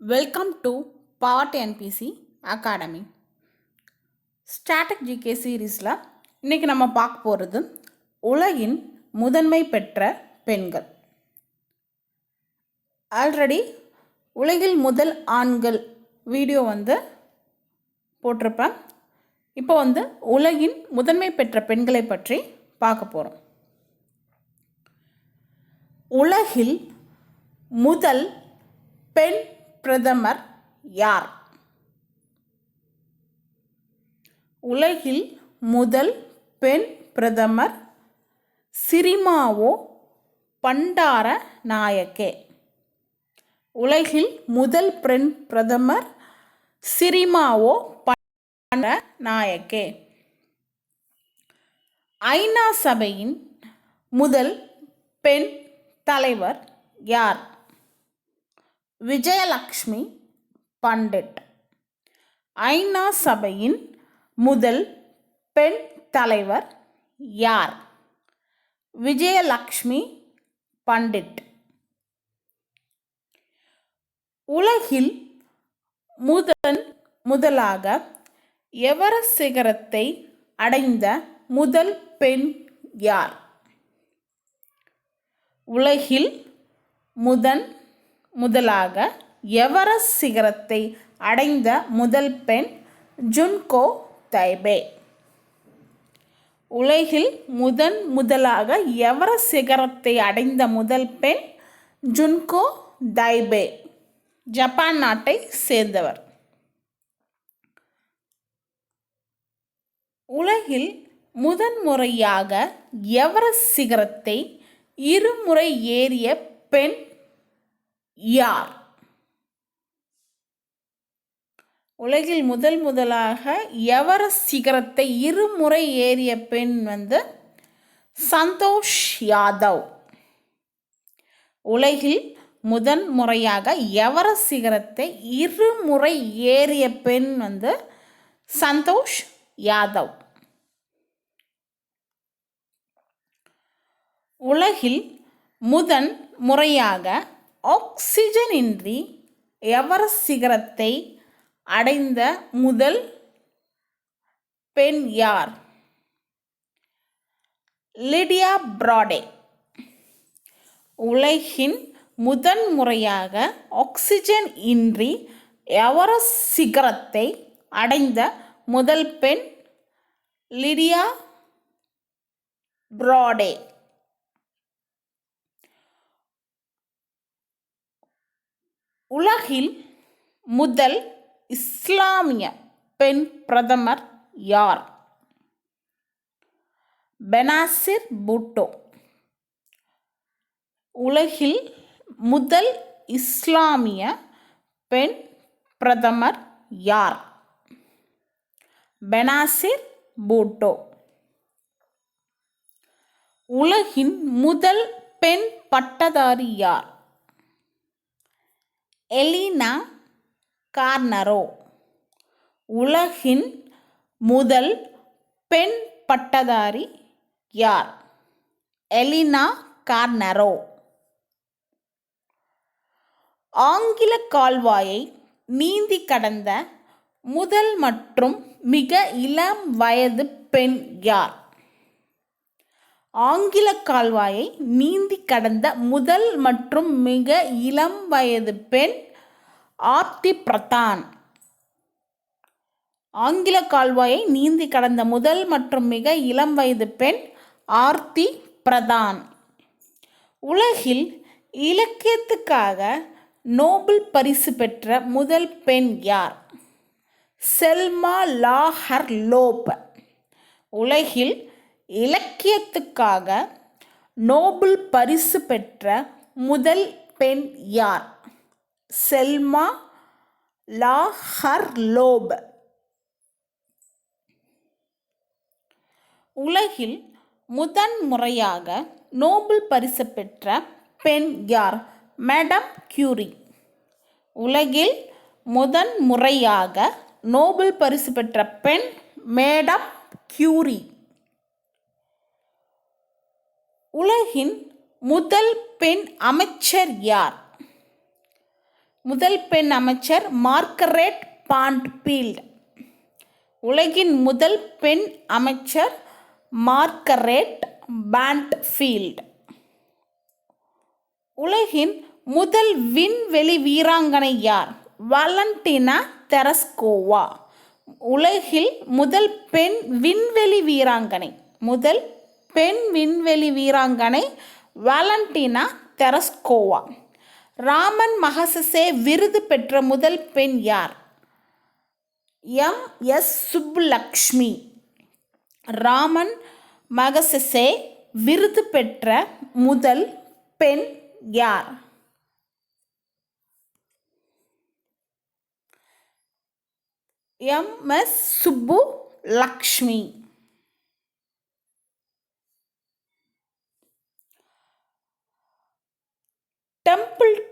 Welcome to part NBC academy static GK சீரீஸில் இன்றைக்கி நம்ம பார்க்க போகிறது உலகின் முதன்மை பெற்ற பெண்கள். ஆல்ரெடி உலகில் முதல் ஆண்கள் வீடியோ வந்து போட்டிருப்பேன். இப்போ வந்து உலகின் முதன்மை பெற்ற பெண்களை பற்றி பார்க்க போகிறோம் உலகில் முதல் பெண் பிரதமர் யார்? உலகில் முதல் பெண் பிரதமர் சிரிமாவோ பண்டார நாயக்கே. உலகில் முதல் பெண் பிரதமர் சிரிமாவோ பண்டார நாயக்கே. ஐநா சபையின் முதல் பெண் தலைவர் யார்? விஜயலக்ஷ்மி பண்டிட். ஐநா சபையின் முதல் பெண் தலைவர் யார்? விஜயலக்ஷ்மி பண்டிட். உலகில் முதன் முதலாக எவரஸ்ட் சிகரத்தை அடைந்த முதல் பெண் யார்? உலகில் முதன் முதலாக எவரஸ்ட் சிகரத்தை அடைந்த முதல் பெண் ஜுன்கோ தைபே. உலகில் முதன் முதலாக எவரஸ்ட் சிகரத்தை அடைந்த முதல் பெண் ஜுன்கோ தைபே ஜப்பான் நாட்டை சேர்ந்தவர். உலகில் முதன்முறையாக எவரஸ்ட் சிகரத்தை இருமுறை ஏறிய பெண் யார்? உலகில் முதல் முதலாக எவரஸ்ட் சிகரத்தை இருமுறை ஏறிய பெண் வந்து சந்தோஷ் யாதவ். உலகில் முதன் முறையாக எவரஸ்ட் சிகரத்தை இருமுறை ஏறிய பெண் வந்து சந்தோஷ் யாதவ். உலகில் முதன் முறையாக ஆக்சிஜன் இன்றி எவரஸ்ட் சிகரத்தை அடைந்த முதல் பெண் யார்? Lydia Bradey. உலகின் முதன் முறையாக ஆக்சிஜன் இன்றி எவரஸ்ட் சிகரத்தை அடைந்த முதல் பெண் லிடியா பிராடே. உலகில் முதல் இஸ்லாமிய பெண் பிரதமர் யார்? பெனாசிர் பூட்டோ. உலகில் முதல் இஸ்லாமிய பெண் பிரதமர் யார்? பெனாசிர் பூட்டோ. உலகின் முதல் பெண் பட்டதாரி யார்? Elena Cornaro. உலகின் முதல் பெண் பட்டதாரி யார்? Elena Cornaro. ஆங்கில கால்வாயை நீந்தி கடந்த முதல் மற்றும் மிக இளம் வயது பெண் யார்? ஆங்கில கால்வாயை நீந்தி கடந்த முதல் மற்றும் மிக இளம் வயது பெண் ஆர்த்தி பிரதான். ஆங்கில கால்வாயை நீந்தி கடந்த முதல் மற்றும் மிக இளம் வயது பெண் ஆர்த்தி பிரதான். உலகில் இலக்கியத்துக்காக நோபல் பரிசு பெற்ற முதல் பெண் யார்? Selma Lagerlof. உலகில் இலக்கியத்துக்காக நோபல் பரிசு பெற்ற முதல் பெண் யார்? செல்மா லா ஹர்லோப் உலகில் முதன் முறையாக நோபல் பரிசு பெற்ற பெண் யார்? Madam Curie. உலகில் முதன் முறையாக நோபல் பரிசு பெற்ற பெண் மேடம் கியூரி. உலகின் முதல் பெண் அமைச்சர் யார்? முதல் பெண் அமைச்சர் மார்கரெட் பாண்ட்பீல்ட் உலகின் முதல் பெண் அமைச்சர் மார்கரெட் பாண்ட்ஃபீல்ட் உலகின் முதல் விண்வெளி வீராங்கனை யார்? Valentina Tereshkova. உலகில் முதல் பெண் விண்வெளி வீராங்கனை முதல் பெண் விண்வெளி வீராங்கனை வாலண்டினா தெரஸ்கோவா ராமன் மகசசே விருது பெற்ற முதல் பெண் யார்? M. S. Subbulakshmi. Ramon Magsaysay விருது பெற்ற முதல் பெண் யார்? M. S. Subbulakshmi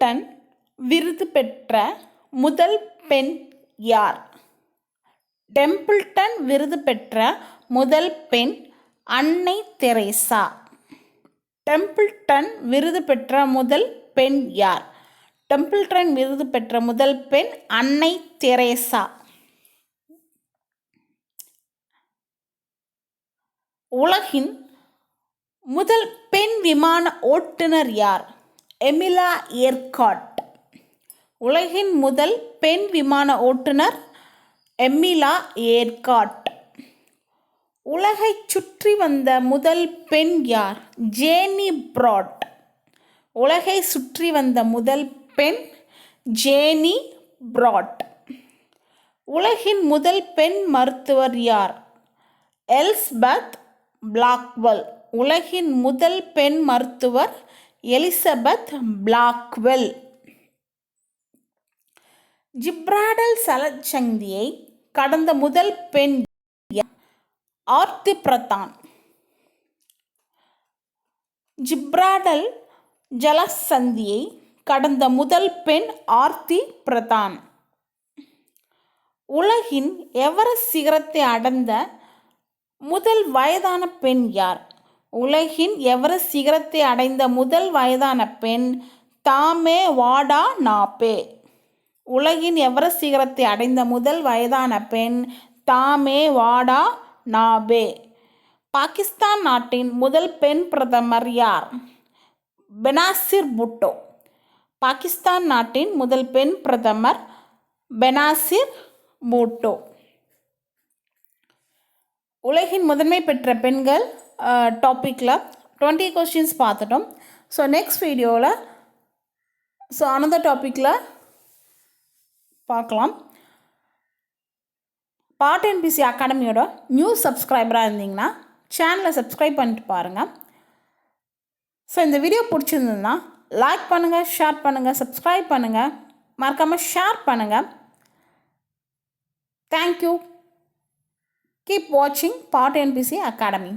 Templeton விருது பெற்ற முதல் பெண் யார்? டெம்பிள்டன் விருது பெற்ற முதல் பெண் அன்னை தெரேசா. டெம்பிள்டன் விருது பெற்ற முதல் பெண் யார்? டெம்பிள்டன் விருது பெற்ற முதல் பெண் அன்னை தெரேசா. உலகின் முதல் பெண் விமான ஓட்டுநர் யார்? எமிலா ஏர்காட். உலகின் முதல் பெண் விமான ஓட்டுநர் எமிலா ஏர்காட். உலகை சுற்றி வந்த முதல் பெண் யார்? Jeanne Baret. உலகை சுற்றி வந்த முதல் பெண் ஜேனி ப்ராட். உலகின் முதல் பெண் மருத்துவர் யார்? Elizabeth Blackwell. உலகின் முதல் பெண் மருத்துவர் எலிசபெத் பிளாக்வெல். ஜிப்ராடல் சலச்சந்தியை கடந்த முதல் பெண் ஆர்த்தி பிரதான் ஜிப்ராடல் ஜலசந்தியை கடந்த முதல் பெண் ஆர்த்தி பிரதான் உலகின் எவரஸ்ட் சிகரத்தை அடைந்த முதல் வயதான பெண் யார்? உலகின் எவரஸ்ட் சிகரத்தை அடைந்த முதல் வயதான பெண் தாமே வாடா நாப்பே. உலகின் எவரஸ்ட் சிகரத்தை அடைந்த முதல் வயதான பெண் தாமே வாடா நாபே. பாகிஸ்தான் நாட்டின் முதல் பெண் பிரதமர் யார்? பெனாசிர் புட்டோ. பாகிஸ்தான் நாட்டின் முதல் பெண் பிரதமர் பெனாசிர் பூட்டோ. உலகின் முதன்மை பெற்ற பெண்கள் டாப்பிக்கில் டுவெண்ட்டி கொஸ்டின்ஸ் பார்த்துட்டோம். ஸோ நெக்ஸ்ட் வீடியோவில் ஸோ அனந்த டாப்பிக்கில் பார்க்கலாம். பாட் என்பிசி அகாடமியோட நியூ சப்ஸ்கிரைபராக இருந்தீங்கன்னா சேனலை சப்ஸ்கிரைப் பண்ணிட்டு பாருங்கள் ஸோ இந்த வீடியோ பிடிச்சிருந்ததுன்னா லைக் பண்ணுங்கள் ஷேர் பண்ணுங்கள் சப்ஸ்கிரைப் பண்ணுங்கள் மறக்காமல் ஷேர் பண்ணுங்கள் தேங்க்யூ கீப் வாட்சிங் பாட் என்பிசி அகாடமி